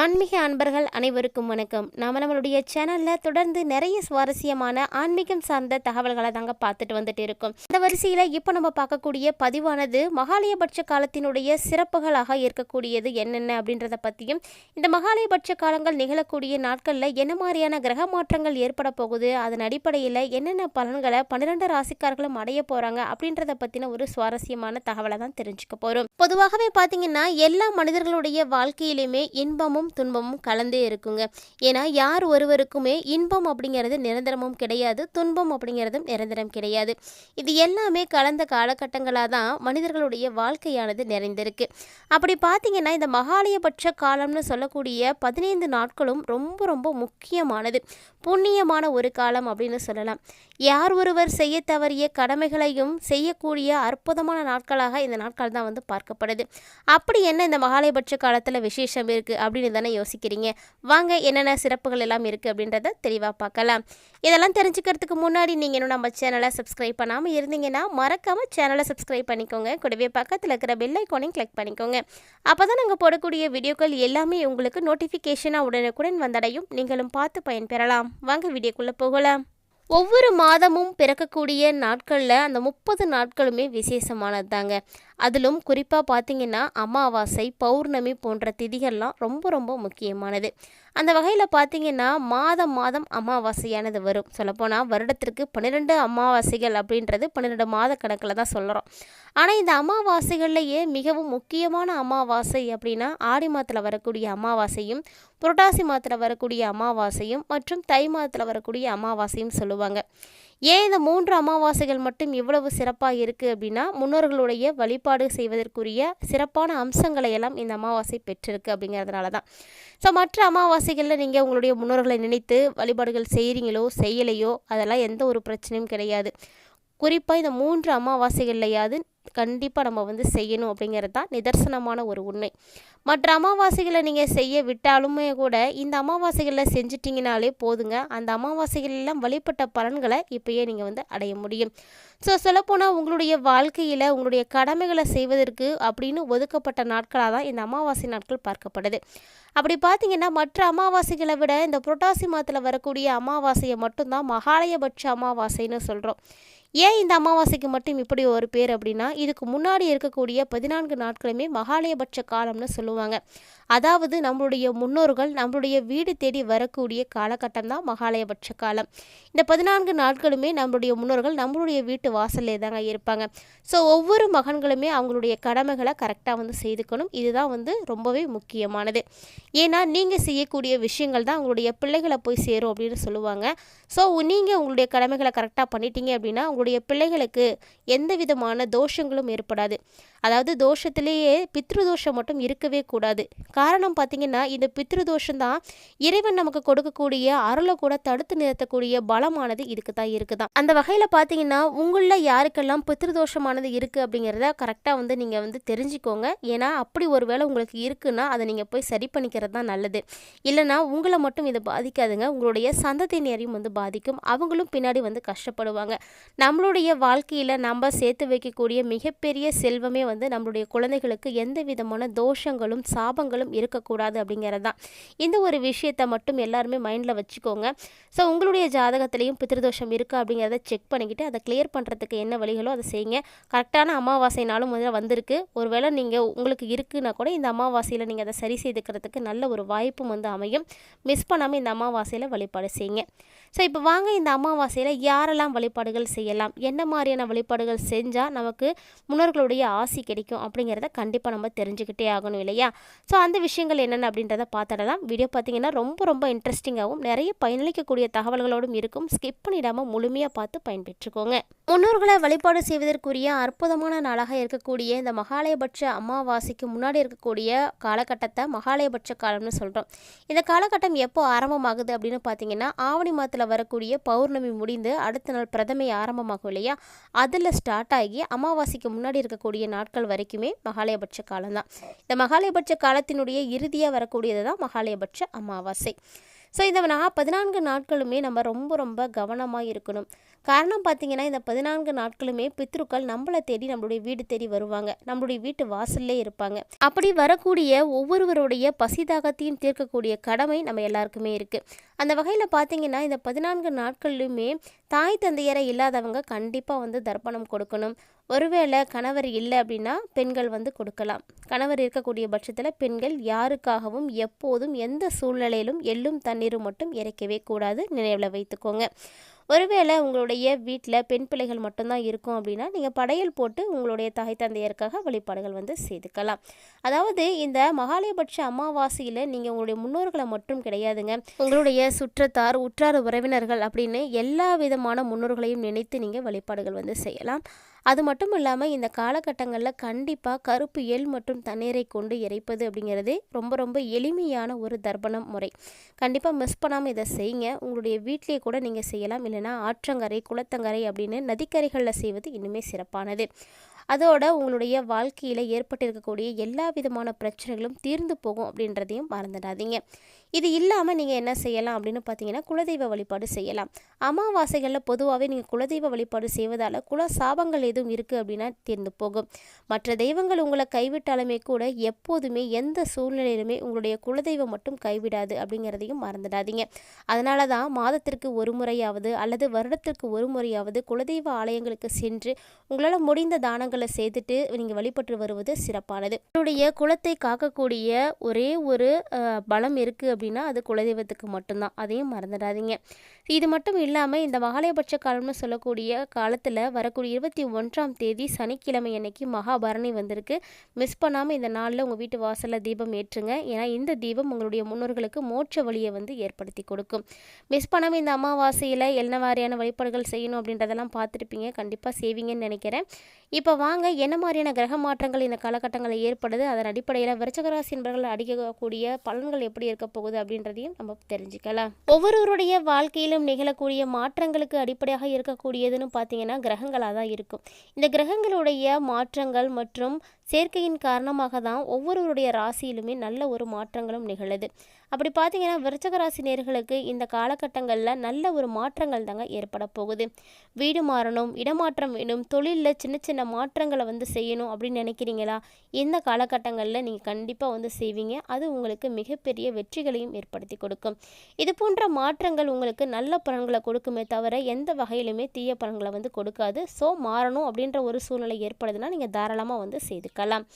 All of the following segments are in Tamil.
ஆன்மீக அன்பர்கள் அனைவருக்கும் வணக்கம். நாம் நம்மளுடைய சேனலில் தொடர்ந்து நிறைய சுவாரஸ்யமான ஆன்மீகம் சார்ந்த தகவல்களை தாங்க பார்த்துட்டு வந்துட்டு இருக்கோம். இந்த வரிசையில் இப்போ நம்ம பார்க்கக்கூடிய பதிவானது மகாலயபட்ச காலத்தினுடைய சிறப்புகளாக இருக்கக்கூடியது என்னென்ன அப்படின்றத பற்றியும் இந்த மகாலயபட்ச காலங்கள் நிகழக்கூடிய நாட்களில் என்ன மாதிரியான கிரக மாற்றங்கள் ஏற்பட போகுது அதன் அடிப்படையில் என்னென்ன பலன்களை பன்னிரெண்டு ராசிக்காரர்களும் அடைய போகிறாங்க அப்படின்றத பற்றின ஒரு சுவாரஸ்யமான தகவலை தான் தெரிஞ்சுக்க போகிறோம் பொதுவாகவே பார்த்தீங்கன்னா எல்லா மனிதர்களுடைய வாழ்க்கையிலுமே இன்பமும் துன்பமும் கலந்தே இருக்குங்க. ஏன்னா யார் ஒருவருக்குமே இன்பம் அப்படிங்கிறது நிரந்தரமும் கிடையாது துன்பம் அப்படிங்கிறதும் நிரந்தரம் கிடையாது. இது எல்லாமே கலந்த காலகட்டங்களாக தான் மனிதர்களுடைய வாழ்க்கையானது நிறைந்திருக்கு. அப்படி பார்த்தீங்கன்னா இந்த மகாலயபட்ச காலம்னு சொல்லக்கூடிய பதினைந்து நாட்களும் ரொம்ப ரொம்ப முக்கியமானது. புண்ணியமான ஒரு காலம் அப்படின்னு சொல்லலாம். யார் ஒருவர் செய்ய தவறிய கடமைகளையும் செய்யக்கூடிய அற்புதமான நாட்களாக இந்த நாட்கள் தான் வந்து பார்க்கப்படுது. அப்படி என்ன இந்த மகாலயபட்ச காலத்தில் விசேஷம் இருக்குது அப்படின்னு தானே யோசிக்கிறீங்க? வாங்க என்னென்ன சிறப்புகள் எல்லாம் இருக்குது அப்படின்றத தெளிவாக பார்க்கலாம். இதெல்லாம் தெரிஞ்சுக்கிறதுக்கு முன்னாடி நீங்கள் இன்னும் நம்ம சேனலை சப்ஸ்கிரைப் பண்ணாமல் இருந்தீங்கன்னா மறக்காமல் சேனலை சப்ஸ்கிரைப் பண்ணிக்கோங்க. கூடவே பக்கத்தில் இருக்கிற பெல் ஐக்கானையும் கிளிக் பண்ணிக்கோங்க. அப்போ தான் நாங்கள் போடக்கூடிய வீடியோக்கள் எல்லாமே உங்களுக்கு நோட்டிஃபிகேஷனாக உடனுக்குடன் வந்தடையும். நீங்களும் பார்த்து பயன்பெறலாம். வாங்க வீடியோக்குள்ளே போகலாம். ஒவ்வொரு மாதமும் பிறக்கக்கூடிய நாட்களில் அந்த முப்பது நாட்களுமே விசேஷமானது தாங்க அதிலும் குறிப்பாக பார்த்தீங்கன்னா அமாவாசை பௌர்ணமி போன்ற திதிகள்லாம் ரொம்ப ரொம்ப முக்கியமானது. அந்த வகையில் பார்த்தீங்கன்னா மாதம் மாதம் அமாவாசையானது வரும். சொல்லப்போனால் வருடத்திற்கு பன்னிரெண்டு அமாவாசைகள் அப்படின்றது பன்னிரெண்டு மாத கணக்கில் தான் சொல்கிறோம் ஆனால் இந்த அமாவாசைகள்லேயே மிகவும் முக்கியமான அமாவாசை அப்படின்னா ஆடி மாதத்தில் வரக்கூடிய அமாவாசையும் புரட்டாசி மாதத்தில் வரக்கூடிய அமாவாசையும் மற்றும் தை மாதத்தில் வரக்கூடிய அமாவாசையும் சொல்லுவாங்க. ஏன் இந்த மூன்று அமாவாசைகள் மட்டும் இவ்வளவு சிறப்பாக இருக்குது அப்படின்னா முன்னோர்களுடைய வழிபாடு செய்வதற்குரிய சிறப்பான அம்சங்களை எல்லாம் இந்த அமாவாசை பெற்றிருக்கு அப்படிங்கிறதுனால தான். ஸோ மற்ற அமாவாசைகளில் நீங்கள் உங்களுடைய முன்னோர்களை நினைத்து வழிபாடுகள் செய்கிறீங்களோ செய்யலையோ அதெல்லாம் எந்த ஒரு பிரச்சனையும் கிடையாது. குறிப்பாக இந்த மூன்று அமாவாசைகள்லையாவது கண்டிப்பாக நம்ம வந்து செய்யணும் அப்படிங்கிறது தான் நிதர்சனமான ஒரு உண்மை. மற்ற அமாவாசைகளை நீங்கள் செய்ய விட்டாலுமே கூட இந்த அமாவாசைகளில் செஞ்சிட்டிங்கனாலே போதுங்க. அந்த அமாவாசைகளெல்லாம் வழிபட்ட பலன்களை இப்போயே நீங்கள் வந்து அடைய முடியும். ஸோ சொல்லப்போனால் உங்களுடைய வாழ்க்கையில் உங்களுடைய கடமைகளை செய்வதற்கு அப்படின்னு ஒதுக்கப்பட்ட நாட்களாக தான் இந்த அமாவாசை நாட்கள் பார்க்கப்படுது. அப்படி பார்த்தீங்கன்னா மற்ற அமாவாசைகளை விட இந்த புரட்டாசி மாதத்தில் வரக்கூடிய அமாவாசையை மட்டும்தான் மகாலயபட்ச அமாவாசைன்னு சொல்கிறோம் ஏன் இந்த அமாவாசைக்கு மட்டும் இப்படி ஒரு பேர் அப்படின்னா இதுக்கு முன்னாடி இருக்கக்கூடிய பதினான்கு நாட்களுமே மகாலயபட்ச காலம்னு சொல்லுவாங்க. அதாவது நம்மளுடைய முன்னோர்கள் நம்மளுடைய வீடு தேடி வரக்கூடிய காலகட்டம் தான் மகாலயபட்ச காலம். இந்த பதினான்கு நாட்களுமே நம்மளுடைய முன்னோர்கள் நம்மளுடைய வீட்டு வாசல்லே தாங்க இருப்பாங்க. ஸோ ஒவ்வொரு மகன்களுமே அவங்களுடைய கடமைகளை கரெக்டாக வந்து செய்துக்கணும். இதுதான் வந்து ரொம்பவே முக்கியமானது. ஏன்னா நீங்கள் செய்யக்கூடிய விஷயங்கள் தான் உங்களுடைய பிள்ளைகளை போய் சேரும் அப்படின்னு சொல்லுவாங்க. ஸோ நீங்கள் உங்களுடைய கடமைகளை கரெக்டாக பண்ணிட்டீங்க அப்படின்னா உங்களுடைய பிள்ளைகளுக்கு எந்த விதமான தோஷங்களும் ஏற்படாது. அதாவது தோஷத்திலேயே பித்ரு தோஷம் மட்டும் இருக்கவே கூடாது. காரணம் பார்த்தீங்கன்னா இந்த பித்ருதோஷம் தான் இறைவன் நமக்கு கொடுக்கக்கூடிய அருளை கூட தடுத்து நிறுத்தக்கூடிய பலமானது இதுக்கு தான் இருக்குதான். அந்த வகையில் பார்த்தீங்கன்னா உங்களில் யாருக்கெல்லாம் பித்ருதோஷமானது இருக்குது அப்படிங்கிறத கரெக்டாக வந்து நீங்கள் வந்து தெரிஞ்சுக்கோங்க. ஏன்னா அப்படி ஒரு வேளை உங்களுக்கு இருக்குன்னா அதை நீங்கள் போய் சரி பண்ணிக்கிறது தான் நல்லது. இல்லைனா உங்களை மட்டும் இதை பாதிக்காதுங்க. உங்களுடைய சந்ததியினரையும் வந்து பாதிக்கும். அவங்களும் பின்னாடி வந்து கஷ்டப்படுவாங்க. நம்மளுடைய வாழ்க்கையில் நம்ம சேர்த்து வைக்கக்கூடிய மிகப்பெரிய செல்வமே வந்து நம்மளுடைய குழந்தைகளுக்கு எந்த விதமான தோஷங்களும் சாபங்களும் இருக்கக்கூடாது அப்படிங்கிறது தான். இந்த ஒரு விஷயத்தை மட்டும் எல்லாருமே மைண்டில் வச்சுக்கோங்க. ஸோ உங்களுடைய ஜாதகத்திலையும் பித்திருதோஷம் இருக்கா அப்படிங்கிறத செக் பண்ணிக்கிட்டு அதை கிளியர் பண்ணுறதுக்கு என்ன வழிகளோ அதை செய்யுங்க. கரெக்டான அமாவாசைனாலும் முதல்ல வந்திருக்கு. ஒருவேளை நீங்கள் உங்களுக்கு இருக்குன்னா கூட இந்த அமாவாசையில் நீங்கள் அதை சரி செய்துக்கிறதுக்கு நல்ல ஒரு வாய்ப்பும் வந்து அமையும். மிஸ் பண்ணாமல் இந்த அமாவாசையில் வழிபாடு செய்யுங்க. ஸோ இப்போ வாங்க இந்த அமாவாசையில் யாரெல்லாம் வழிபாடுகள் செய்யலாம்? என்ன மாதிரியான வழிபாடுகள் செஞ்சால் நமக்கு முன்னோர்களுடைய ஆசி கிடைக்கும் அப்படிங்கிறத கண்டிப்பாக நம்ம தெரிஞ்சுக்கிட்டே ஆகணும் இல்லையா? ஸோ அந்த விஷயங்கள் என்னென்ன அப்படின்றத பார்த்துடலாம். வீடியோ பார்த்தீங்கன்னா ரொம்ப ரொம்ப இன்ட்ரெஸ்டிங்காகவும் நிறைய பயனளிக்கக்கூடிய தகவல்களோடும் இருக்கும். ஸ்கிப் பண்ணிடாமல் முழுமையாக பார்த்து பயன்பெற்றுக்கோங்க. முன்னோர்களை வழிபாடு செய்வதற்குரிய அற்புதமான நாளாக இருக்கக்கூடிய இந்த மகாலயபட்ச அமாவாசைக்கு முன்னாடி இருக்கக்கூடிய காலகட்டத்தை மகாலயபட்ச காலம்னு சொல்கிறோம் இந்த காலகட்டம் எப்போ ஆரம்பமாகுது அப்படின்னு பார்த்தீங்கன்னா ஆவணி மாதத்தில் வரக்கூடிய பௌர்ணமி முடிந்து அடுத்த நாள் பிரதமை ஆரம்பமாகும் இல்லையா? அதில் ஸ்டார்ட் ஆகி அமாவாசைக்கு முன்னாடி இருக்கக்கூடிய நாட்கள் வரைக்குமே மகாலயபட்ச காலம்தான். இந்த மகாலயபட்ச காலத்தினுடைய இறுதியாக வரக்கூடியது தான் மகாலயபட்ச அமாவாசை. ஸோ இந்த நான் பதினான்கு நாட்களுமே நம்ம ரொம்ப ரொம்ப கவனமாக இருக்கணும். காரணம் பார்த்தீங்கன்னா இந்த பதினான்கு நாட்களுமே பித்ருக்கள் நம்மளை தேடி நம்மளுடைய வீடு தேடி வருவாங்க. நம்மளுடைய வீட்டு வாசல்லே இருப்பாங்க. அப்படி வரக்கூடிய ஒவ்வொருவருடைய பசிதாகத்தையும் தீர்க்கக்கூடிய கடமை நம்ம எல்லாருக்குமே இருக்குது அந்த வகையில் பார்த்தீங்கன்னா இந்த பதினான்கு நாட்கள்லையுமே தாய் தந்தையரை இல்லாதவங்க கண்டிப்பாக வந்து தர்ப்பணம் கொடுக்கணும். ஒருவேளை கணவர் இல்லை அப்படின்னா பெண்கள் வந்து கொடுக்கலாம். கணவர் இருக்கக்கூடிய பட்சத்தில் பெண்கள் யாருக்காகவும் எப்போதும் எந்த சூழ்நிலையிலும் எள்ளும் தண்ணீரும் மட்டும் இறைக்கவே கூடாது நினைவில் வைத்துக்கோங்க. ஒருவேளை உங்களுடைய வீட்டில் பெண் பிள்ளைகள் மட்டும்தான் இருக்கும் அப்படின்னா நீங்கள் படையல் போட்டு உங்களுடைய தாய் தந்தையருக்காக வழிபாடுகள் வந்து செய்துக்கலாம். அதாவது இந்த மகாலயபட்ச அமாவாசையில் நீங்கள் உங்களுடைய முன்னோர்களை மட்டும் கிடையாதுங்க. உங்களுடைய சுற்றத்தார் உற்றார் உறவினர்கள் அப்படின்னு எல்லா விதமான முன்னோர்களையும் நினைத்து நீங்கள் வழிபாடுகள் வந்து செய்யலாம். அது மட்டும் இல்லாமல் இந்த காலகட்டங்களில் கண்டிப்பாக கருப்பு எள் மற்றும் தண்ணீரை கொண்டு இறைப்பது அப்படிங்கிறது ரொம்ப ரொம்ப எளிமையான ஒரு தர்ப்பணம் முறை. கண்டிப்பாக மிஸ் பண்ணாமல் இதை செய்யுங்க. உங்களுடைய வீட்லேயே கூட நீங்கள் செய்யலாம். இல்லைனா ஆற்றங்கரை குளத்தங்கரை அப்படின்னு நதிக்கரைகளில் செய்வது இன்னுமே சிறப்பானது. அதோட உங்களுடைய வாழ்க்கையில் ஏற்பட்டிருக்கக்கூடிய எல்லா விதமான பிரச்சனைகளும் தீர்ந்து போகும் அப்படின்றதையும் மறந்துடாதீங்க. இது இல்லாமல் நீங்கள் என்ன செய்யலாம் அப்படின்னு பார்த்தீங்கன்னா குலதெய்வ வழிபாடு செய்யலாம். அமாவாசைகளில் பொதுவாகவே நீங்கள் குலதெய்வ வழிபாடு செய்வதால் குல சாபங்கள் எதுவும் இருக்குது அப்படின்னா தீர்ந்து போகும். மற்ற தெய்வங்கள் உங்களை கைவிட்டாலுமே கூட எப்போதுமே எந்த சூழ்நிலையிலுமே உங்களுடைய குலதெய்வம் மட்டும் கைவிடாது அப்படிங்கிறதையும் மறந்துடாதீங்க. அதனால தான் மாதத்திற்கு ஒரு முறையாவது அல்லது வருடத்திற்கு ஒரு முறையாவது குலதெய்வ ஆலயங்களுக்கு சென்று உங்களால் முடிந்த தானங்கள் செய்துட்டு நீங்கள் வழிபட்டு வருவது சிறப்பானது. உங்களுடைய குலத்தை காக்கக்கூடிய ஒரே ஒரு பலம் இருக்குது அப்படின்னா அது குலதெய்வத்துக்கு மட்டும்தான். அதையும் மறந்துடாதீங்க. இது மட்டும் இல்லாமல் இந்த மகாலயபட்ச காலம்னு சொல்லக்கூடிய காலத்தில் வரக்கூடிய இருபத்தி ஒன்றாம் தேதி சனிக்கிழமை அன்னைக்கு மகாபரணி வந்திருக்கு. மிஸ் பண்ணாமல் இந்த நாளில் உங்கள் வீட்டு வாசலில் தீபம் ஏற்றுங்க. ஏன்னா இந்த தீபம் உங்களுடைய முன்னோர்களுக்கு மோட்ச வழியை வந்து ஏற்படுத்தி கொடுக்கும். மிஸ் பண்ணாமல் இந்த அமாவாசையில் என்ன மாதிரியான வழிபாடுகள் செய்யணும் அப்படின்றதெல்லாம் பார்த்துருப்பீங்க. கண்டிப்பாக செய்வீங்கன்னு நினைக்கிறேன். இப்போ வாங்க என்ன மாதிரியான கிரக மாற்றங்கள் இந்த காலகட்டங்களில் ஏற்படுது? அதன் அடிப்படையில் விருச்சகராசி என்பவர்கள் அடிக்கக்கூடிய பலன்கள் எப்படி இருக்க போகுது அப்படின்றதையும் நம்ம தெரிஞ்சுக்கலாம். ஒவ்வொருவருடைய வாழ்க்கையிலும் நிகழக்கூடிய மாற்றங்களுக்கு அடிப்படையாக இருக்கக்கூடியதுன்னு பார்த்தீங்கன்னா கிரகங்களாக தான் இருக்கும். இந்த கிரகங்களுடைய மாற்றங்கள் மற்றும் சேர்க்கையின் காரணமாக தான் ஒவ்வொருவருடைய ராசியிலுமே நல்ல ஒரு மாற்றங்களும் நிகழுது. அப்படி பார்த்தீங்கன்னா விருச்சக ராசி நேர்களுக்கு இந்த காலகட்டங்களில் நல்ல ஒரு மாற்றங்கள் தாங்க ஏற்பட போகுது. வீடு மாறணும் இடமாற்றம் வேணும் தொழிலில் சின்ன சின்ன மாற்றங்களை வந்து செய்யணும் அப்படின்னு நினைக்கிறீங்களா? இந்த காலகட்டங்களில் நீங்கள் கண்டிப்பாக வந்து செய்வீங்க. அது உங்களுக்கு மிகப்பெரிய வெற்றிகளையும் ஏற்படுத்தி கொடுக்கும். இது போன்ற மாற்றங்கள் உங்களுக்கு நல்ல பலன்களை கொடுக்குமே தவிர எந்த வகையிலுமே தீய பலன்களை வந்து கொடுக்காது. ஸோ மாறணும் அப்படின்ற ஒரு சூழ்நிலை ஏற்படுதுன்னா நீங்கள் தாராளமாக வந்து இருக்கலாம்.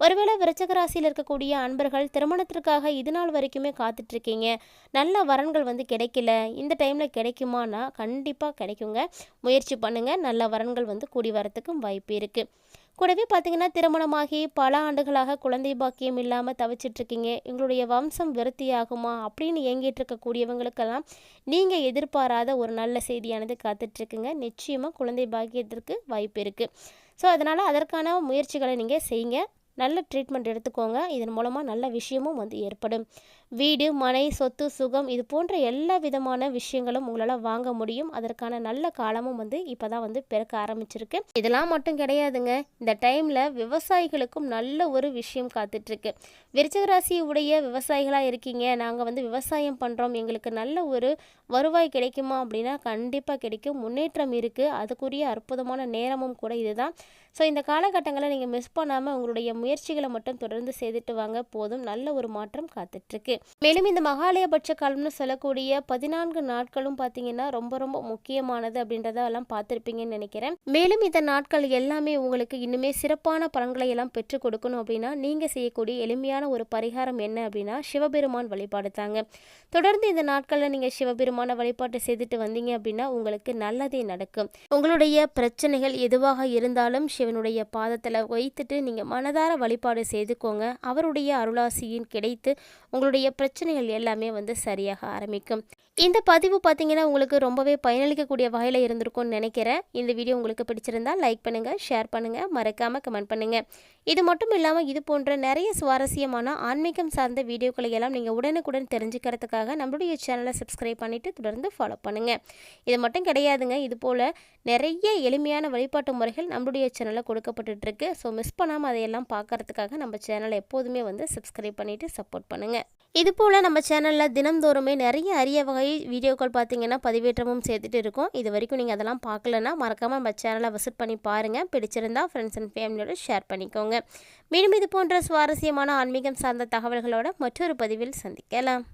ஒருவேளை விருச்சக ராசியில் இருக்கக்கூடிய அன்பர்கள் திருமணத்திற்காக இது நாள் வரைக்குமே காத்துட்ருக்கீங்க. நல்ல வரன்கள் வந்து கிடைக்கல. இந்த டைமில் கிடைக்குமானா கண்டிப்பாக கிடைக்குங்க. முயற்சி பண்ணுங்கள் நல்ல வரன்கள் வந்து கூடி வரத்துக்கும் வாய்ப்பு இருக்குது கூடவே பார்த்தீங்கன்னா திருமணமாகி பல ஆண்டுகளாக குழந்தை பாக்கியம் இல்லாமல் தவிச்சிட்ருக்கீங்க. எங்களுடைய வம்சம் விருத்தியாகுமா அப்படின்னு ஏங்கிட்டு இருக்கக்கூடியவங்களுக்கெல்லாம் நீங்கள் எதிர்பாராத ஒரு நல்ல செய்தியானது காத்துட்ருக்குங்க. நிச்சயமாக குழந்தை பாக்கியத்திற்கு வாய்ப்பு இருக்குது ஸோ அதனால் அதற்கான முயற்சிகளை நீங்கள் செய்யுங்க. நல்ல ட்ரீட்மெண்ட் எடுத்துக்கோங்க. இதன் மூலமாக நல்ல விஷயமும் வந்து ஏற்படும். வீடு மனை சொத்து சுகம் இது போன்ற எல்லா விதமான விஷயங்களும் உங்களால் வாங்க முடியும். அதற்கான நல்ல காலமும் வந்து இப்போ தான் வந்து பிறக்க ஆரம்பிச்சிருக்கு. இதெல்லாம் மட்டும் கிடையாதுங்க. இந்த டைமில் விவசாயிகளுக்கும் நல்ல ஒரு விஷயம் காத்துட்ருக்கு. விருச்சகராசி உடைய விவசாயிகளாக இருக்கீங்க. நாங்கள் வந்து விவசாயம் பண்ணுறோம் எங்களுக்கு நல்ல ஒரு வருவாய் கிடைக்குமா அப்படின்னா கண்டிப்பாக கிடைக்கும். முன்னேற்றம் இருக்குது அதுக்குரிய அற்புதமான நேரமும் கூட இதுதான். ஸோ இந்த காலகட்டங்களை நீங்கள் மிஸ் பண்ணாமல் உங்களுடைய முயற்சிகளை மட்டும் தொடர்ந்து செய்துட்டு வாங்க. போதும். நல்ல ஒரு மாற்றம் காத்துட்ருக்கு. மேலும் இந்த மகாலயபட்ச காலம்னு சொல்லக்கூடிய பதினான்கு நாட்களும் பார்த்தீங்கன்னா ரொம்ப ரொம்ப முக்கியமானது அப்படின்றதெல்லாம் பார்த்துருப்பீங்கன்னு நினைக்கிறேன். மேலும் இந்த நாட்கள் எல்லாமே உங்களுக்கு இன்னுமே சிறப்பான பலன்களை எல்லாம் பெற்றுக் கொடுக்கணும் அப்படின்னா நீங்கள் செய்யக்கூடிய எளிமையான ஒரு பரிகாரம் என்ன அப்படின்னா சிவபெருமான் வழிபாடு தாங்க. தொடர்ந்து இந்த நாட்களில் நீங்கள் சிவபெருமான வழிபாட்டை செய்துட்டு வந்தீங்க அப்படின்னா உங்களுக்கு நல்லதே நடக்கும். உங்களுடைய பிரச்சனைகள் எதுவாக இருந்தாலும் சிவனுடைய பாதத்தில் வைத்துட்டு நீங்கள் மனதார வழிபாடு செய்துக்கோங்க. அவருடைய அருளாசியின் கிடைத்து உங்களுடைய பிரச்சனைகள் எல்லாமே வந்து சரியாக ஆரம்பிக்கும். இந்த பதிவு பார்த்தீங்கன்னா உங்களுக்கு ரொம்பவே பயனளிக்கக்கூடிய வகையில் இருந்திருக்கும்னு நினைக்கிறேன். இந்த வீடியோ உங்களுக்கு பிடிச்சிருந்தா லைக் பண்ணுங்கள் ஷேர் பண்ணுங்கள் மறக்காமல் கமெண்ட் பண்ணுங்கள் இது மட்டும் இல்லாமல் இது போன்ற நிறைய சுவாரஸ்யமான ஆன்மீகம் சார்ந்த வீடியோக்களை எல்லாம் நீங்கள் உடனுக்குடன் தெரிஞ்சுக்கிறதுக்காக நம்மளுடைய சேனலை சப்ஸ்கிரைப் பண்ணிவிட்டு தொடர்ந்து ஃபாலோ பண்ணுங்கள் இது மட்டும் கிடையாதுங்க இது போல் நிறைய எளிமையான வழிபாட்டு முறைகள் நம்மளுடைய சேனலில் கொடுக்கப்பட்டுருக்கு ஸோ மிஸ் பண்ணாமல் அதையெல்லாம் பார்க்கறதுக்காக நம்ம சேனலை எப்போதுமே வந்து சப்ஸ்கிரைப் பண்ணிவிட்டு சப்போர்ட் பண்ணுங்கள் இது போல் நம்ம சேனலில் தினந்தோறுமே நிறைய அரிய வகை வீடியோக்கள் பார்த்தீங்கன்னா பதிவேற்றமும் சேர்த்துட்டு இருக்கோம். இது வரைக்கும் நீங்கள் அதெல்லாம் பார்க்கலன்னா மறக்காமல் நம்ம சேனலை விசிட் பண்ணி பாருங்கள் பிடிச்சிருந்தா ஃப்ரெண்ட்ஸ் அண்ட் ஃபேமிலியோட ஷேர் பண்ணிக்கோங்க. மேலும் இது போன்ற சுவாரஸ்யமான ஆன்மீகம் சார்ந்த தகவல்களோட மற்றொரு பதிவில் சந்திக்கலாம்.